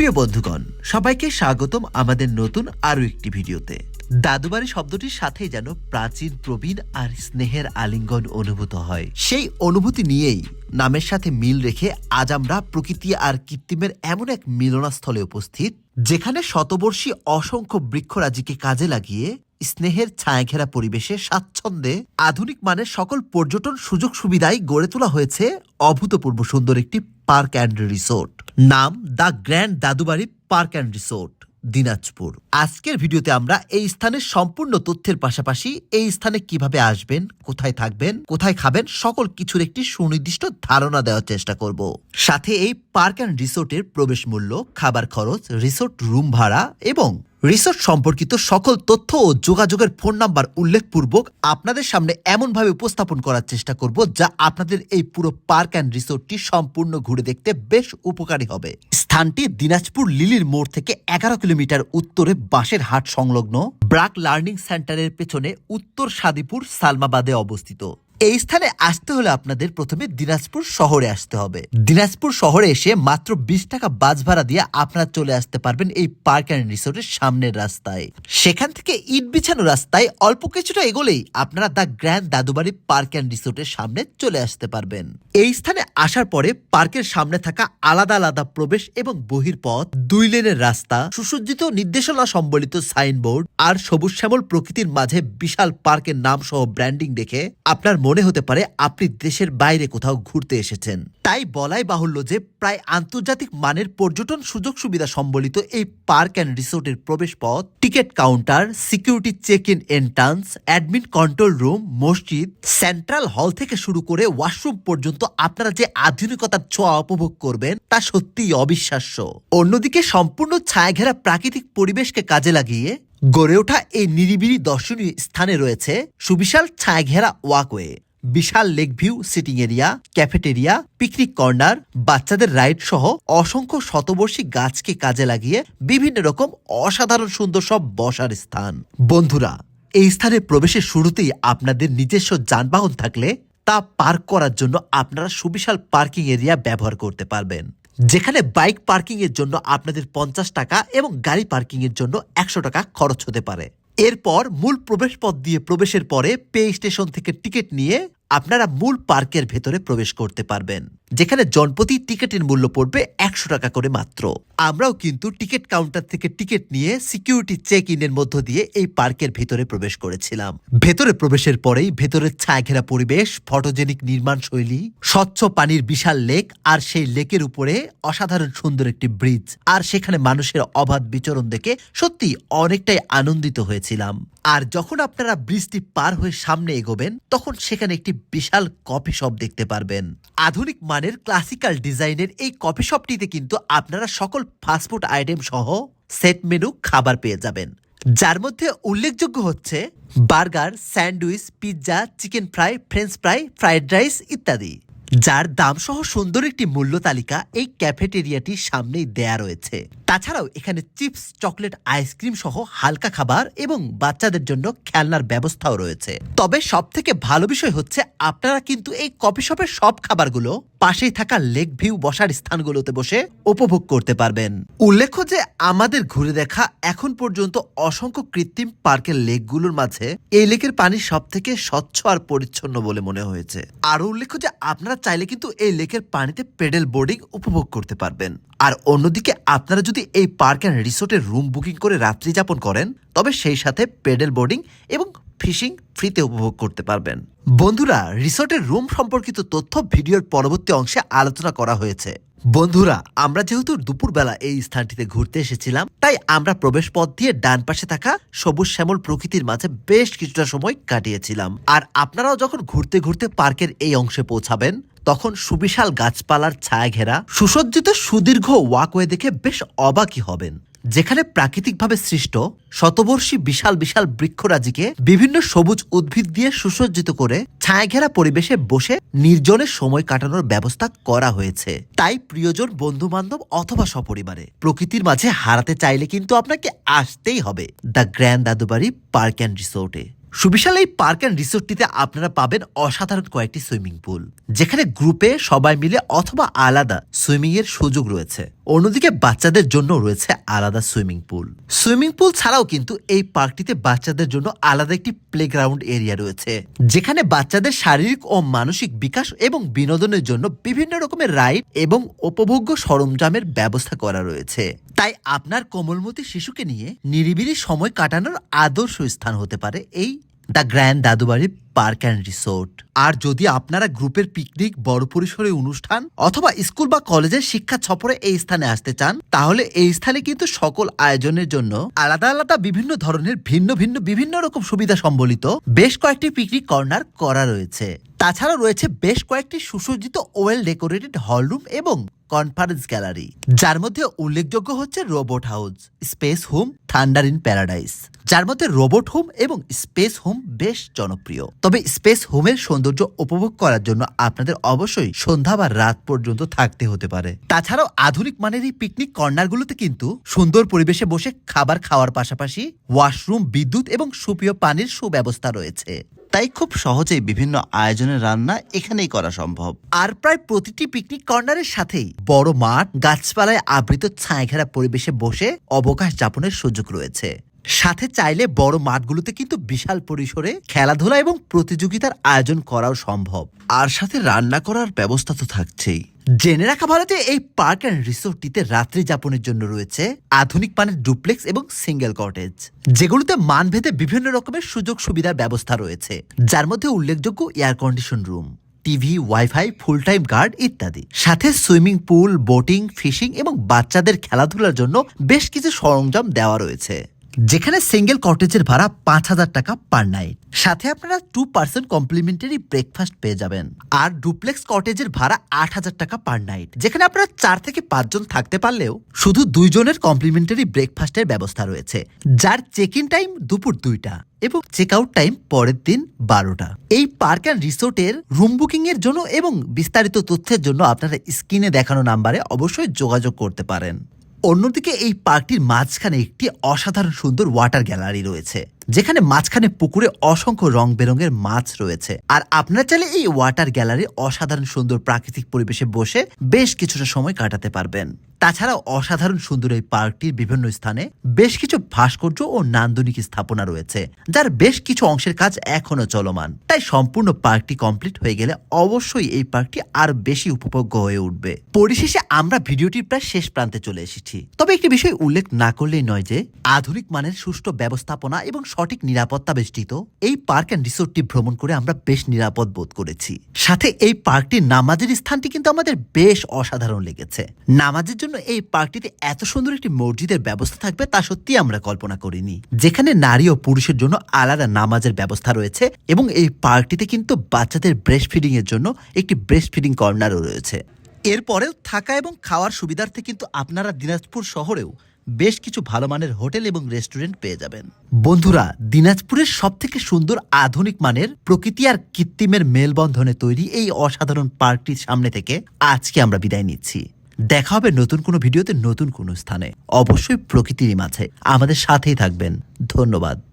সুপ্রিয় বন্ধুগণ, সবাইকে স্বাগতম আমাদের নতুন আরও একটি ভিডিওতে। দাদুবাড়ি শব্দটির সাথেই যেন প্রাচীন, প্রবীণ আর স্নেহের আলিঙ্গন অনুভূত হয়। সেই অনুভূতি নিয়েই নামের সাথে মিল রেখে আজ আমরা প্রকৃতি আর কৃত্রিমের এমন এক মিলনাস্থলে উপস্থিত, যেখানে শতবর্ষী অসংখ্য বৃক্ষরাজিকে কাজে লাগিয়ে স্নেহের ছায়াঘেরা পরিবেশে স্বাচ্ছন্দ্যে আধুনিক মানের সকল পর্যটন সুযোগ সুবিধায় গড়ে তোলা হয়েছে অভূতপূর্ব সুন্দর একটি পার্ক অ্যান্ড রিসোর্ট। নাম the grand Dadubari park and resort, Dinajpur. আজকের ভিডিওতে আমরা এই স্থানের সম্পূর্ণ তথ্যের পাশাপাশি এই স্থানে কীভাবে আসবেন, কোথায় থাকবেন, কোথায় খাবেন, সকল কিছুর একটি সুনির্দিষ্ট ধারণা দেওয়ার চেষ্টা করব। সাথে এই পার্ক অ্যান্ড রিসোর্টের প্রবেশ মূল্য, খাবার খরচ, রিসোর্ট রুম ভাড়া এবং রিসোর্ট সম্পর্কিত সকল তথ্য ও যোগাযোগের ফোন নাম্বার উল্লেখপূর্বক আপনাদের সামনে এমনভাবে উপস্থাপন করার চেষ্টা করব যা আপনাদের এই পুরো পার্ক অ্যান্ড রিসোর্টটি সম্পূর্ণ ঘুরে দেখতে বেশ উপকারী হবে। স্থানটি দিনাজপুর লিলির মোড় থেকে এগারো কিলোমিটার উত্তরে বাঁশের হাট সংলগ্ন ব্রাক লার্নিং সেন্টারের পেছনে উত্তর সাদিপুর সালমাবাদে অবস্থিত। এই স্থানে আসতে হলে আপনাদের প্রথমে দিনাজপুর শহরে আসতে হবে। দিনাজপুর শহরে এসে মাত্র বিশ টাকা বাস ভাড়া দিয়ে আপনারা চলে আসতে পারবেন এই পার্ক অ্যান্ড রিসোর্টের সামনের রাস্তায়। সেখান থেকে ইট বিছানো রাস্তায় অল্প কিছুটা এগোলেই আপনারা the grand Dadubari park and রিসোর্টের সামনে চলে আসতে পারবেন। এই স্থানে আসার পরে পার্কের সামনে থাকা আলাদা আলাদা প্রবেশ এবং বহির পথ দুই লেনের রাস্তা, সুসজ্জিত নির্দেশনা সম্বলিত সাইনবোর্ড আর সবুজ শ্যামল প্রকৃতির মাঝে বিশাল পার্কের নাম সহ ব্র্যান্ডিং দেখে আপনার মনে হতে পারে আপনি দেশের বাইরে কোথাও ঘুরতে এসেছেন। তাই বলাই বাহুল্য যে প্রায় আন্তর্জাতিক মানের পর্যটন সুযোগ সুবিধা সম্বলিত এই পার্ক অ্যান্ড রিসোর্টের প্রবেশ পথ, ticket counter, security check in entrance, admin control room, মসজিদ, সেন্ট্রাল হল থেকে শুরু করে ওয়াশরুম পর্যন্ত আপনারা যে আধুনিকতার ছোঁয়া উপভোগ করবেন তা সত্যিই অবিশ্বাস্য। অন্যদিকে সম্পূর্ণ ছায়াঘেরা প্রাকৃতিক পরিবেশকে কাজে লাগিয়ে গড়ে ওঠা এই নিরিবিলি দর্শনীয় স্থানে রয়েছে সুবিশাল ছায়াঘেরা ওয়াকওয়ে, বিশাল lake view sitting area, cafeteria, picnic corner, বাচ্চাদের রাইড সহ অসংখ্য শতবর্ষী গাছকে কাজে লাগিয়ে বিভিন্ন রকম অসাধারণ সুন্দর সব বসার স্থান। বন্ধুরা, এই স্থানে প্রবেশের শুরুতেই আপনাদের নিজস্ব যানবাহন থাকলে তা পার্ক করার জন্য আপনারা সুবিশাল পার্কিং এরিয়া ব্যবহার করতে পারবেন। যেখানে বাইক পার্কিংয়ের জন্য আপনাদের পঞ্চাশ টাকা এবং গাড়ি পার্কিংয়ের জন্য একশো টাকা খরচ হতে পারে। এরপর মূল প্রবেশ পথ দিয়ে প্রবেশের পরে পে স্টেশন থেকে টিকিট নিয়ে আপনারা মূল পার্কের ভেতরে প্রবেশ করতে পারবেন, যেখানে জনপ্রতি টিকিটের মূল্য পড়বে একশো টাকা করে মাত্র। আমরাও কিন্তু টিকিট কাউন্টার থেকে টিকিট নিয়ে সিকিউরিটি চেক ইনের মধ্য দিয়ে এই পার্কের ভেতরে প্রবেশ করেছিলাম। ভেতরে প্রবেশের পরেই ভেতরের ছায়াঘেরা পরিবেশ, ফটোজেনিক নির্মাণ শৈলী, স্বচ্ছ পানির বিশাল লেক আর সেই লেকের উপরে অসাধারণ সুন্দর একটি ব্রিজ। আর সেখানে মানুষের অবাধ বিচরণ দেখে সত্যি অনেকটাই আনন্দিত হয়েছিলাম। আর যখন আপনারা ব্রিজটি পার হয়ে সামনে এগোবেন, তখন সেখানে একটি বিশাল কফি শপ দেখতে পারবেন। আধুনিক মানের ক্লাসিক্যাল ডিজাইনের এই কফি শপটিতে কিন্তু আপনারা সকল ফাস্টফুড আইটেম সহ সেট মেনু খাবার পেয়ে যাবেন। যার মধ্যে উল্লেখযোগ্য হচ্ছে burger, sandwich, pizza, chicken fry, French fry, fried rice ইত্যাদি। যার দাম সহ সুন্দর একটি মূল্য তালিকা এই ক্যাফেটেরিয়াটির সামনেই দেয়া রয়েছে। তাছাড়াও এখানে চিপস, চকলেট, আইসক্রিম সহ হালকা খাবার এবং বাচ্চাদের জন্য খেলনার ব্যবস্থাও রয়েছে। তবে সব থেকে ভালো বিষয় হচ্ছে আপনারা কিন্তু এই কফি শপের সব খাবারগুলো পাশেই থাকা লেক ভিউ বসার স্থানগুলোতে বসে উপভোগ করতে পারবেন। উল্লেখ্য যে আমাদের ঘুরে দেখা এখন পর্যন্ত অসংখ্য কৃত্রিম পার্কের লেকগুলোর মাঝে এই লেকের পানি সব থেকে স্বচ্ছ আর পরিচ্ছন্ন বলে মনে হয়েছে। আরও উল্লেখ্য যে আপনারা চাইলে কিন্তু এই লেকের পানিতে পেডেল বোর্ডিং উপভোগ করতে পারবেন। আর অন্যদিকে আপনারা যদি এই পার্ক অ্যান্ড রিসোর্টের রুম বুকিং করে রাত্রি যাপন করেন, তবে সেই সাথে পেডেল বোর্ডিং এবং ফিশিং ফ্রিতে উপভোগ করতে পারবেন। বন্ধুরা, রিসোর্টের রুম সম্পর্কিত তথ্য ভিডিওর পরবর্তী অংশে আলোচনা করা হয়েছে। বন্ধুরা, আমরা যেহেতু দুপুরবেলা এই স্থানটিতে ঘুরতে এসেছিলাম, তাই আমরা প্রবেশ পথ দিয়ে ডান পাশে থাকা সবুজ শ্যামল প্রকৃতির মাঝে বেশ কিছুটা সময় কাটিয়েছিলাম। আর আপনারাও যখন ঘুরতে ঘুরতে পার্কের এই অংশে পৌঁছাবেন তখন সুবিশাল গাছপালার ছায়া ঘেরা সুসজ্জিত সুদীর্ঘ ওয়াকওয়ে দেখে বেশ অবাকই হবেন, যেখানে প্রাকৃতিকভাবে সৃষ্ট শতবর্ষী বিশাল বিশাল বৃক্ষরাজিকে বিভিন্ন সবুজ উদ্ভিদ দিয়ে সুসজ্জিত করে ছায়াঘেরা পরিবেশে বসে নির্জনে সময় কাটানোর ব্যবস্থা করা হয়েছে। তাই প্রিয়জন বন্ধু বান্ধব অথবা সপরিবারে প্রকৃতির মাঝে হারাতে চাইলে কিন্তু আপনাকে আসতেই হবে। The grand Dadubari park and রিসোর্টে। সুবিশাল এই পার্ক অ্যান্ড রিসোর্টটিতে আপনারা পাবেন অসাধারণ কয়েকটি সুইমিং পুল, যেখানে গ্রুপে সবাই মিলে অথবা আলাদা সুইমিংয়ের সুযোগ রয়েছে। অন্যদিকে বাচ্চাদের জন্য রয়েছে আলাদা সুইমিং পুল। সুইমিং পুল ছাড়াও কিন্তু এই পার্কটিতে বাচ্চাদের জন্য আলাদা একটি প্লেগ্রাউন্ড এরিয়া রয়েছে, যেখানে বাচ্চাদের শারীরিক ও মানসিক বিকাশ এবং বিনোদনের জন্য বিভিন্ন রকমের রাইড এবং উপভোগ্য সরঞ্জামের ব্যবস্থা করা রয়েছে। তাই আপনার কোমলমতি শিশুকে নিয়ে নিরিবিলি সময় কাটানোর আদর্শ স্থান হতে পারে এই the grand Dadubari park and resort. আর যদি আপনারা গ্রুপের পিকনিক, বড় পরিসরে অনুষ্ঠান অথবা স্কুল বা কলেজের শিক্ষা সফরে এই স্থানে আসতে চান, তাহলে এই স্থানে কিন্তু সকল আয়োজনের জন্য আলাদা আলাদা বিভিন্ন ধরনের ভিন্ন ভিন্ন বিভিন্ন রকম সুবিধা সম্বলিত বেশ কয়েকটি পিকনিক কর্নার করা রয়েছে। তাছাড়া রয়েছে বেশ কয়েকটি সুসজ্জিত ওয়েল ডেকোরেটেড হলরুম এবং কনফারেন্স গ্যালারি, যার মধ্যে উল্লেখযোগ্য হচ্ছে robot house, space home, thunder in paradise. যার মধ্যে রোবট হোম এবং স্পেস হোম বেশ জনপ্রিয়। তবে স্পেস হোমের সৌন্দর্য উপভোগ করার জন্য আপনাদের অবশ্যই সন্ধ্যা বা রাত পর্যন্ত থাকতে হতে পারে। তাছাড়াও আধুনিক মানের এই পিকনিক কর্নারগুলোতে কিন্তু সুন্দর পরিবেশে বসে খাবার খাওয়ার পাশাপাশি ওয়াশরুম বিদ্যুৎ এবং সুপেয় পানির সুব্যবস্থা রয়েছে। তাই খুব সহজেই বিভিন্ন আয়োজনের রান্না এখানেই করা সম্ভব। আর প্রায় প্রতিটি পিকনিক কর্নারের সাথেই বড় মাঠ, গাছপালায় আবৃত ছায়াঘেরা পরিবেশে বসে অবকাশ যাপনের সুযোগ রয়েছে। সাথে চাইলে বড় মাঠগুলোতে কিন্তু বিশাল পরিসরে খেলাধুলা এবং প্রতিযোগিতার আয়োজন করাও সম্ভব। আর সাথে রান্না করার ব্যবস্থা তো থাকছেই। জেনে রাখা ভালো যে এই পার্ক অ্যান্ড রিসোর্টটিতে রাত্রি যাপনের জন্য রয়েছে আধুনিক মানের ডুপ্লেক্স এবং সিঙ্গেল কটেজ, যেগুলোতে মানভেদে বিভিন্ন রকমের সুযোগ সুবিধার ব্যবস্থা রয়েছে, যার মধ্যে উল্লেখযোগ্য air condition room TV wifi full time guard ইত্যাদি। সাথে সুইমিং পুল বোটিং ফিশিং এবং বাচ্চাদের খেলাধুলার জন্য বেশ কিছু সরঞ্জাম দেওয়া রয়েছে। যেখানে সিঙ্গেল কটেজের ভাড়া পাঁচ হাজার টাকা পার নাইট সাথে আপনারা টু পার্সেন্ট কমপ্লিমেন্টারি ব্রেকফাস্ট পেয়ে যাবেন। আর ডুপ্লেক্স কটেজের ভাড়া আট হাজার টাকা পার নাইট যেখানে আপনারা চার থেকে পাঁচজন থাকতে পারলেও শুধু দুইজনের কমপ্লিমেন্টারি ব্রেকফাস্টের ব্যবস্থা রয়েছে। যার চেক ইন টাইম দুপুর দুইটা এবং চেক আউট টাইম পরের দিন বারোটা। এই পার্ক অ্যান্ড রিসোর্টের রুম বুকিং এর জন্য এবং বিস্তারিত তথ্যের জন্য আপনারা স্ক্রিনে দেখানো নাম্বারে অবশ্যই যোগাযোগ করতে পারেন। অন্যদিকে এই পার্কটির মাঝখানে একটি অসাধারণ সুন্দর ওয়াটার গ্যালারি রয়েছে। যেখানে মাঝখানে পুকুরে অসংখ্য রং বেরঙের মাছ রয়েছে। আর আপনারা চাইলে এই ওয়াটার গ্যালারি অসাধারণ সুন্দর প্রাকৃতিক পরিবেশে বসে বেশ কিছুটা সময় কাটাতে পারবেন। তাছাড়াও অসাধারণ সুন্দর এই পার্কটির বিভিন্ন স্থানে বেশ কিছু ভাস্কর্য ও নান্দনিক স্থাপনা রয়েছে, যার বেশ কিছু অংশের কাজ এখনও চলমান। তাই সম্পূর্ণ পার্কটি কমপ্লিট হয়ে গেলে অবশ্যই এই পার্কটি আর বেশি উপভোগ্য হয়ে উঠবে। পরিশেষে আমরা ভিডিওটির প্রায় শেষ প্রান্তে চলে এসেছি। তবে একটি বিষয় উল্লেখ না করলেই নয় যে, আধুনিক মানের সুষ্ঠু ব্যবস্থাপনা এবং সঠিক নিরাপত্তা বেষ্টিত, এই পার্ক অ্যান্ড রিসোর্টটি ভ্রমণ করে আমরা বেশ নিরাপদ বোধ করেছি। সাথে এই পার্কটির নামাজের স্থানটি কিন্তু আমাদের বেশ অসাধারণ লেগেছে। নামাজের জন্য এই পার্কটিতে এত সুন্দর একটি মসজিদের ব্যবস্থা থাকবে তা সত্যি আমরা কল্পনা করিনি। যেখানে নারী ও পুরুষের জন্য আলাদা নামাজের ব্যবস্থা রয়েছে এবং এই পার্কটিতে কিন্তু বাচ্চাদের ব্রেস্ট ফিডিং এর জন্য একটি ব্রেস্ট ফিডিং কর্নারও রয়েছে। এরপরেও থাকা এবং খাওয়ার সুবিধার্থে কিন্তু আপনারা দিনাজপুর শহরেও বেশ কিছু ভালো মানের হোটেল এবং রেস্টুরেন্ট পেয়ে যাবেন। বন্ধুরা, দিনাজপুরের সব থেকে সুন্দর আধুনিক মানের প্রকৃতি আর কৃত্রিমের মেলবন্ধনে তৈরি এই অসাধারণ পার্কটির সামনে থেকে আজকে আমরা বিদায় নিচ্ছি। দেখা হবে নতুন কোনো ভিডিওতে নতুন কোনো স্থানে। অবশ্যই প্রকৃতিরই মাঝে। আমাদের সাথেই থাকবেন। ধন্যবাদ।